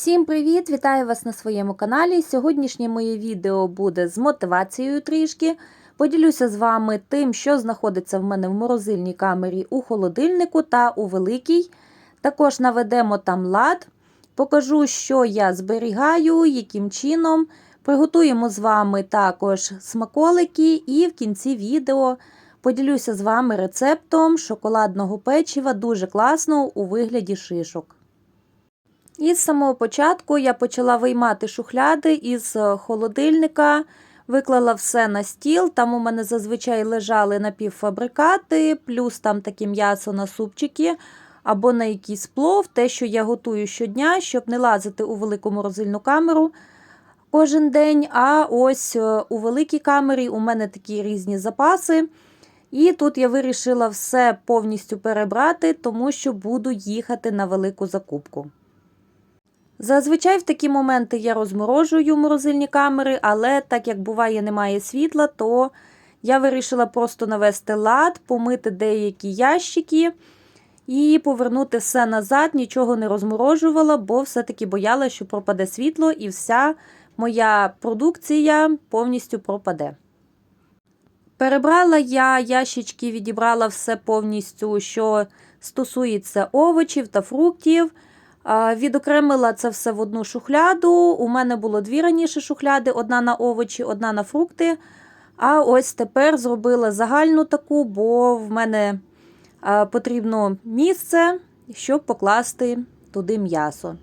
Всім привіт! Вітаю вас на своєму каналі. Сьогоднішнє моє відео буде з мотивацією трішки. Поділюся з вами тим, що знаходиться в мене в морозильній камері у холодильнику та у великій. Також наведемо там лад. Покажу, що я зберігаю, яким чином. Приготуємо з вами також смаколики, і в кінці відео поділюся з вами рецептом шоколадного печива дуже класного у вигляді шишок. І з самого початку я почала виймати шухляди із холодильника, виклала все на стіл. Там у мене зазвичай лежали напівфабрикати, плюс там таке м'ясо на супчики або на якийсь плов, те, що я готую щодня, щоб не лазити у велику морозильну камеру кожен день. А ось у великій камері у мене такі різні запаси. І тут я вирішила все повністю перебрати, тому що буду їхати на велику закупку. Зазвичай в такі моменти я розморожую морозильні камери, але так як буває, немає світла, то я вирішила просто навести лад, помити деякі ящики і повернути все назад, нічого не розморожувала, бо все-таки боялася, що пропаде світло і вся моя продукція повністю пропаде. Перебрала я ящички, відібрала все повністю, що стосується овочів та фруктів. Відокремила це все в одну шухляду. У мене було дві раніше шухляди: одна на овочі, одна на фрукти. А ось тепер зробила загальну таку, бо в мене потрібно місце, щоб покласти туди м'ясо.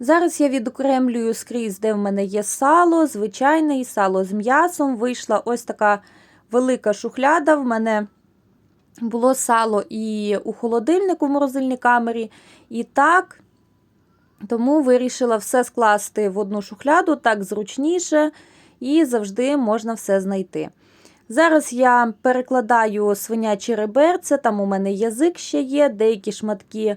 Зараз я відокремлюю скрізь, де в мене є сало, звичайне сало з м'ясом. Вийшла ось така велика шухляда. В мене було сало і у холодильнику в морозильній камері. І так, тому вирішила все скласти в одну шухляду, так зручніше, і завжди можна все знайти. Зараз я перекладаю свинячі реберце, там у мене язик ще є, деякі шматки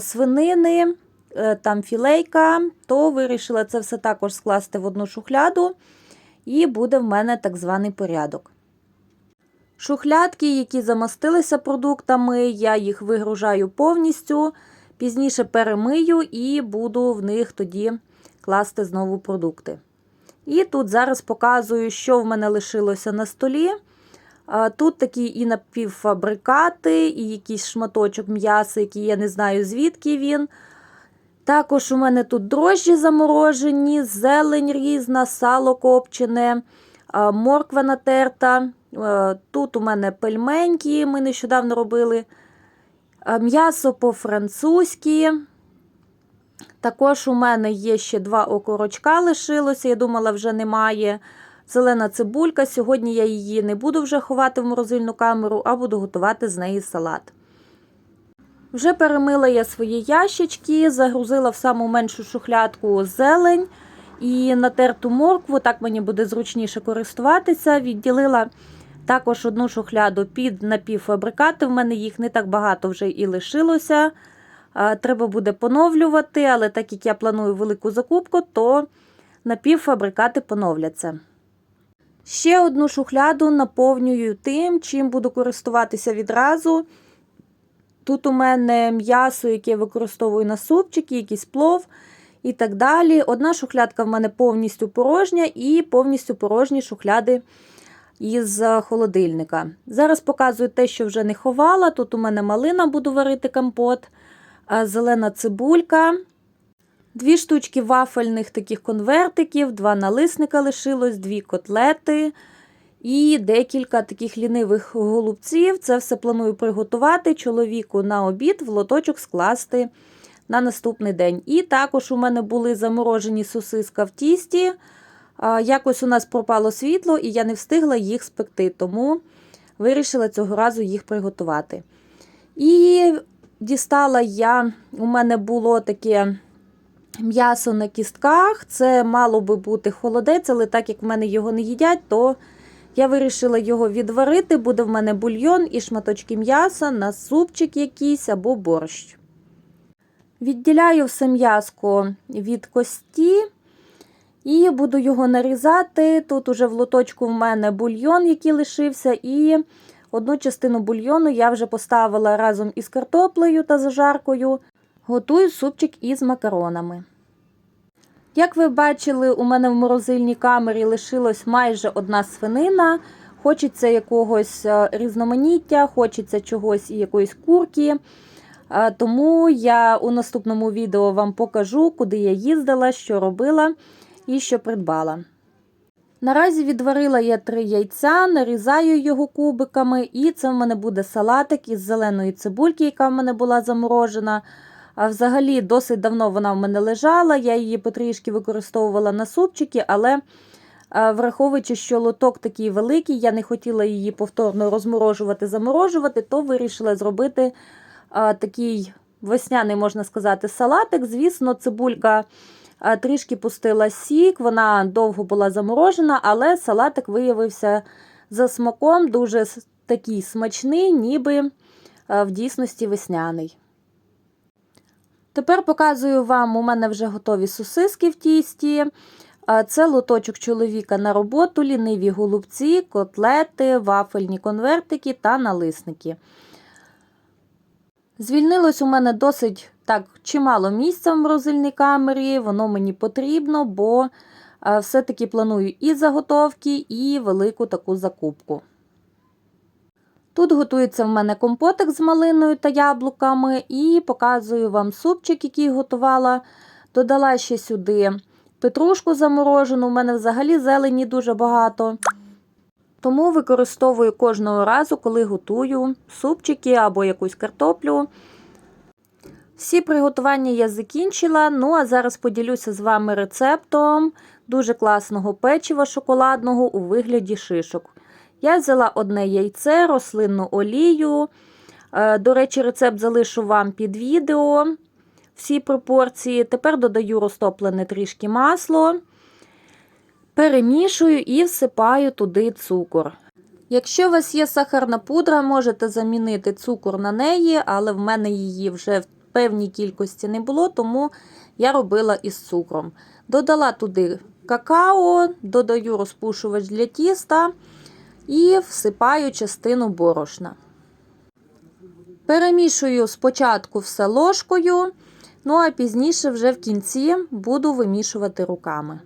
свинини, е, там філейка, то вирішила це все також скласти в одну шухляду, і буде в мене так званий порядок. Шухлядки, які замастилися продуктами, я їх вигружаю повністю, пізніше перемию і буду в них тоді класти знову продукти. І тут зараз показую, що в мене лишилося на столі. Тут такі і напівфабрикати, і якийсь шматочок м'яса, який я не знаю, звідки він. Також у мене тут дрожжі заморожені, зелень різна, сало копчене, морква натерта. Е, тут у мене пельменьки, ми нещодавно робили. Е, м'ясо по-французьки. Також у мене є ще два окорочка лишилося, я думала, вже немає. Зелена цибулька. Сьогодні я її не буду вже ховати в морозильну камеру, а буду готувати з неї салат. Вже перемила я свої ящички, загрузила в саму меншу шухлядку зелень і натерту моркву, так мені буде зручніше користуватися. Відділила також одну шухляду під напівфабрикати. В мене їх не так багато вже і лишилося. Треба буде поновлювати, але так як я планую велику закупку, то напівфабрикати поновляться. Ще одну шухляду наповнюю тим, чим буду користуватися відразу. Тут у мене м'ясо, яке я використовую на супчики, якийсь плов і так далі. Одна шухлядка в мене повністю порожня, і повністю порожні шухляди із холодильника. Зараз показую те, що вже не ховала. Тут у мене малина буду варити компот, зелена цибулька. Дві штучки вафельних таких конвертиків, два налисника лишилось, дві котлети і декілька таких лінивих голубців. Це все планую приготувати чоловіку на обід, в лоточок скласти на наступний день. І також у мене були заморожені сосиска в тісті. Якось у нас пропало світло, і я не встигла їх спекти, тому вирішила цього разу їх приготувати. І дістала я, у мене було таке м'ясо на кістках. Це мало би бути холодець, але так як в мене його не їдять, то я вирішила його відварити. Буде в мене бульйон і шматочки м'яса на супчик якийсь або борщ. Відділяю все м'язко від кості. І буду його нарізати. Тут уже в лоточку в мене бульйон, який лишився, і одну частину бульйону я вже поставила разом із картоплею та зажаркою. Готую супчик із макаронами. Як ви бачили, у мене в морозильній камері лишилась майже одна свинина. Хочеться якогось е, різноманіття, хочеться чогось і якоїсь курки. Е, Тому я у наступному відео вам покажу, куди я їздила, що робила і що придбала. Наразі відварила я три яйця, нарізаю його кубиками, і це в мене буде салатик із зеленої цибульки, яка в мене була заморожена. А взагалі, досить давно вона в мене лежала, я її потрішки використовувала на супчики, але враховуючи, що лоток такий великий, я не хотіла її повторно розморожувати, заморожувати, то вирішила зробити такий весняний, можна сказати, салатик. Звісно, цибулька трішки пустила сік, вона довго була заморожена, але салатик виявився за смаком дуже такий смачний, ніби в дійсності весняний. Тепер показую вам, у мене вже готові сосиски в тісті. Це лоточок чоловіка на роботу, ліниві голубці, котлети, вафельні конвертики та налисники. Звільнилось у мене досить так чимало місця в морозильній камері, воно мені потрібно, бо все-таки планую і заготовки, і велику таку закупку. Тут готується в мене компотик з малиною та яблуками, і показую вам супчик, який готувала. Додала ще сюди петрушку заморожену, у мене взагалі зелені дуже багато. Тому використовую кожного разу, коли готую супчики або якусь картоплю. Всі приготування я закінчила. Ну а зараз поділюся з вами рецептом дуже класного печива шоколадного у вигляді шишок. Я взяла одне яйце, рослинну олію. Е, До речі, рецепт залишу вам під відео. Всі пропорції. Тепер додаю розтоплене трішки масло, перемішую і всипаю туди цукор. Якщо у вас є сахарна пудра, можете замінити цукор на неї, але в мене її вже певній кількості не було, тому я робила із цукром. Додала туди какао, додаю розпушувач для тіста і всипаю частину борошна. Перемішую спочатку все ложкою, ну а пізніше вже в кінці буду вимішувати руками.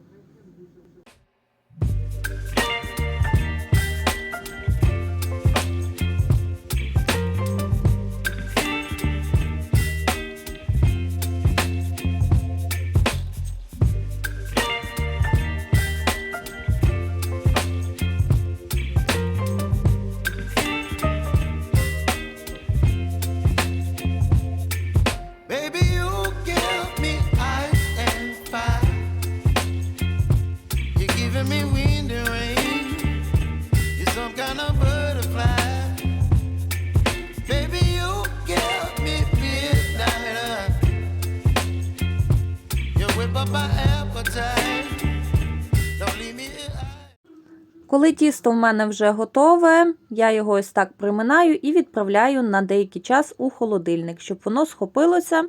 Коли тісто в мене вже готове, я його ось так приминаю і відправляю на деякий час у холодильник, щоб воно схопилося.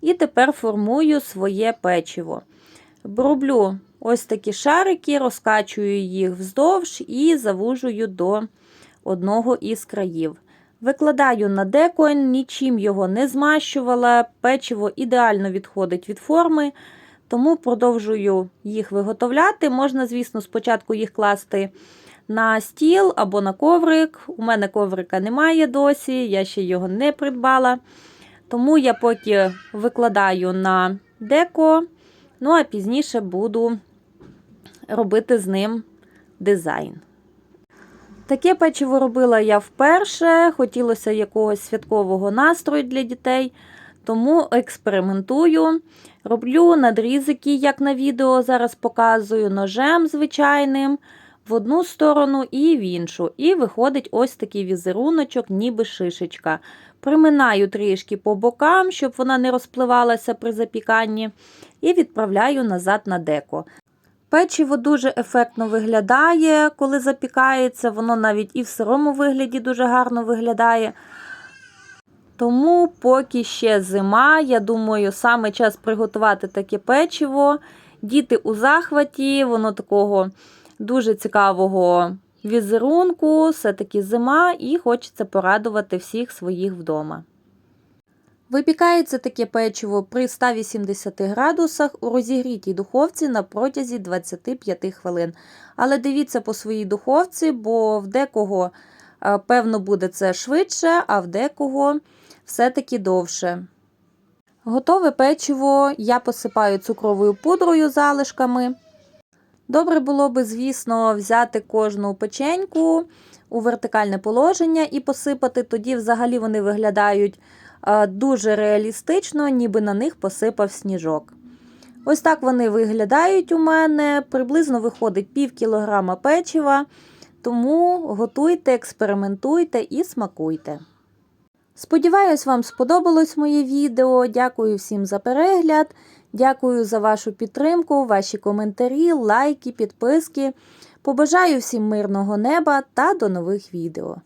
І тепер формую своє печиво. Роблю ось такі шарики, розкачую їх вздовж і завужую до одного із країв. Викладаю на деко, нічим його не змащувала, печиво ідеально відходить від форми, тому продовжую їх виготовляти. Можна, звісно, спочатку їх класти на стіл або на коврик. У мене коврика немає досі, я ще його не придбала. Тому я поки викладаю на деко, ну а пізніше буду робити з ним дизайн. Таке печиво робила я вперше, хотілося якогось святкового настрою для дітей, тому експериментую. Роблю надрізики, як на відео зараз показую, ножем звичайним в одну сторону і в іншу. І виходить ось такий візеруночок, ніби шишечка. Приминаю трішки по бокам, щоб вона не розпливалася при запіканні, і відправляю назад на деко. Печиво дуже ефектно виглядає, коли запікається, воно навіть і в сирому вигляді дуже гарно виглядає. Тому, поки ще зима, я думаю, саме час приготувати таке печиво. Діти у захваті, воно такого дуже цікавого візерунку, все-таки зима, і хочеться порадувати всіх своїх вдома. Випікається таке печиво при 180 градусах у розігрітій духовці на протязі 25 хвилин. Але дивіться по своїй духовці, бо в декого, е, певно, буде це швидше, а в декого все-таки довше. Готове печиво я посипаю цукровою пудрою залишками. Добре було би, звісно, взяти кожну печеньку у вертикальне положення і посипати. Тоді взагалі вони виглядають е, дуже реалістично, ніби на них посипав сніжок. Ось так вони виглядають у мене. Приблизно виходить пів кілограма печива. Тому готуйте, експериментуйте і смакуйте. Сподіваюсь, вам сподобалось моє відео. Дякую всім за перегляд. Дякую за вашу підтримку, ваші коментарі, лайки, підписки. Побажаю всім мирного неба та до нових відео.